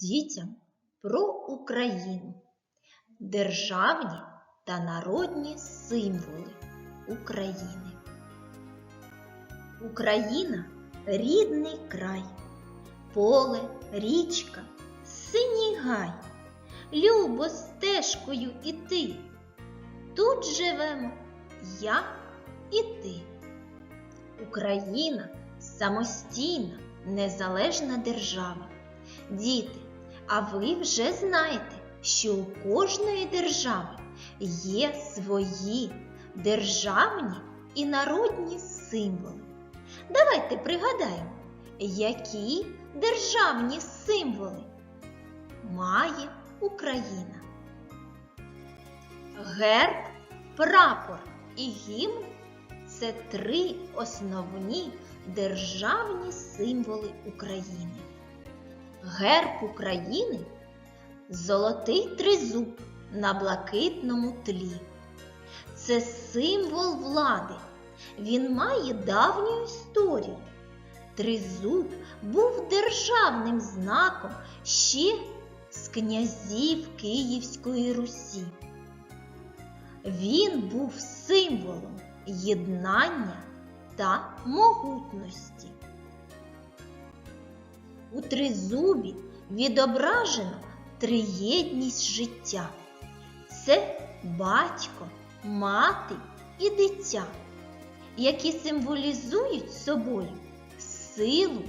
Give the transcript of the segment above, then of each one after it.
дітям про Україну, державні та народні символи України. Україна рідний край, поле, річка, синій гай, любо стежкою іти. Тут живемо я і ти. Україна самостійна, незалежна держава. Діти, а ви вже знаєте, що у кожної держави є свої державні і народні символи. Давайте пригадаємо, які державні символи має Україна. Герб, прапор і гімн це три основні державні символи України. Герб України золотий тризуб на блакитному тлі. Це символ влади. Він має давню історію. Тризуб був державним знаком ще з князів Київської Русі. Він був символом єднання та могутності. У тризубі відображено триєдність життя. Це батько, мати і дитя, які символізують собою силу,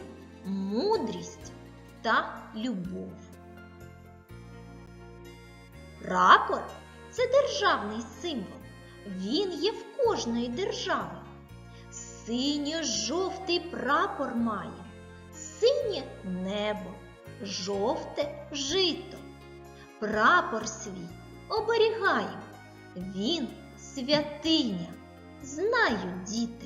мудрість та любов. Прапор це державний символ. Він є в кожної держави. Синьо-жовтий прапор має, синє небо, жовте жито. Прапор свій оберігаємо. Він святиня, знають діти.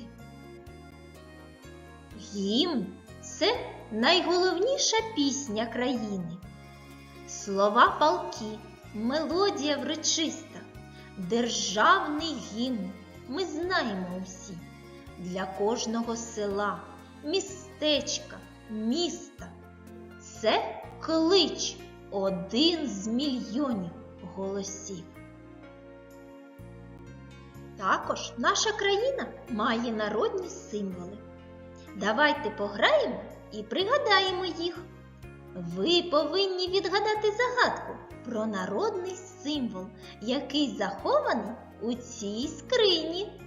Гімн це найголовніша пісня країни. Слова палки, мелодія врочиста, державний гімн ми знаємо усі. Для кожного села, містечка, міста. Це клич один з мільйонів голосів. Також наша країна має народні символи. Давайте пограємо і пригадаємо їх. Ви повинні відгадати загадку про народний символ, який захований у цій скрині.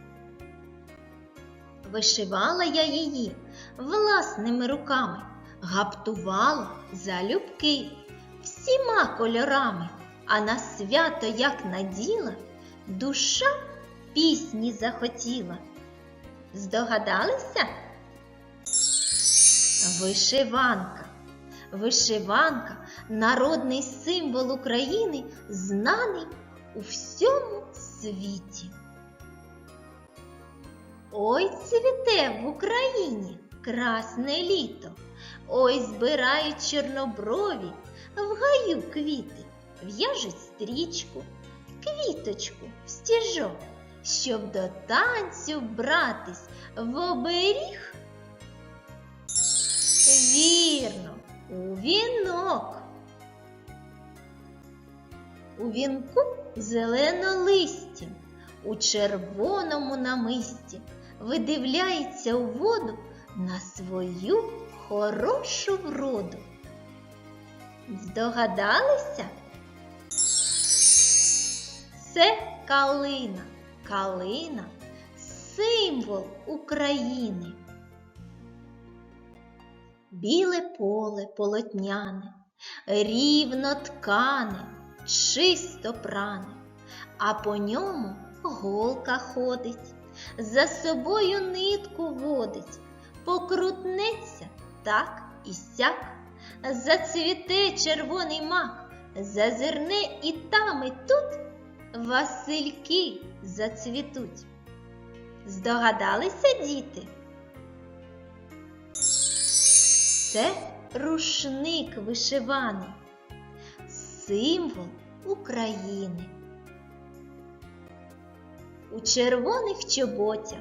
Вишивала я її власними руками, гаптувала залюбки всіма кольорами, а на свято як наділа, душа пісні захотіла. Здогадалися? Вишиванка. Вишиванка народний символ України, знаний у всьому світі. Ой цвіте в Україні красне літо, ой збирають чорноброві в гаю квіти, в'яжуть стрічку, квіточку, в стіжок, щоб до танцю братись в оберіг. Вірно, у вінок. У вінку зеленолисті, у червоному намисті видивляється у воду на свою хорошу вроду. Здогадалися? Це калина, калина символ України. Біле поле полотняне, рівно ткане, чисто пране, а по ньому голка ходить, за собою нитку водить, покрутнеться так і сяк, зацвіте червоний мак, зазирне і там, і тут Васильки зацвітуть. Здогадалися діти? Це рушник вишиваний, символ України. У червоних чоботях,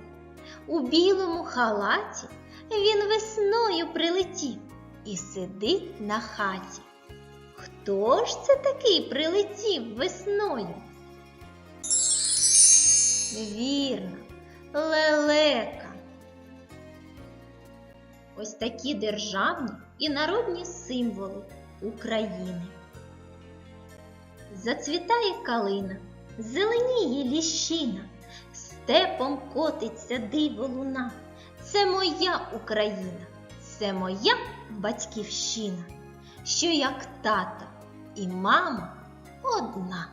у білому халаті він весною прилетів і сидить на хаті. Хто ж це такий прилетів весною? Вірно, лелека. Ось такі державні і народні символи України. Зацвітає калина, зеленіє ліщина, степом котиться диво луна. Це моя Україна, це моя батьківщина, що як тато і мама одна.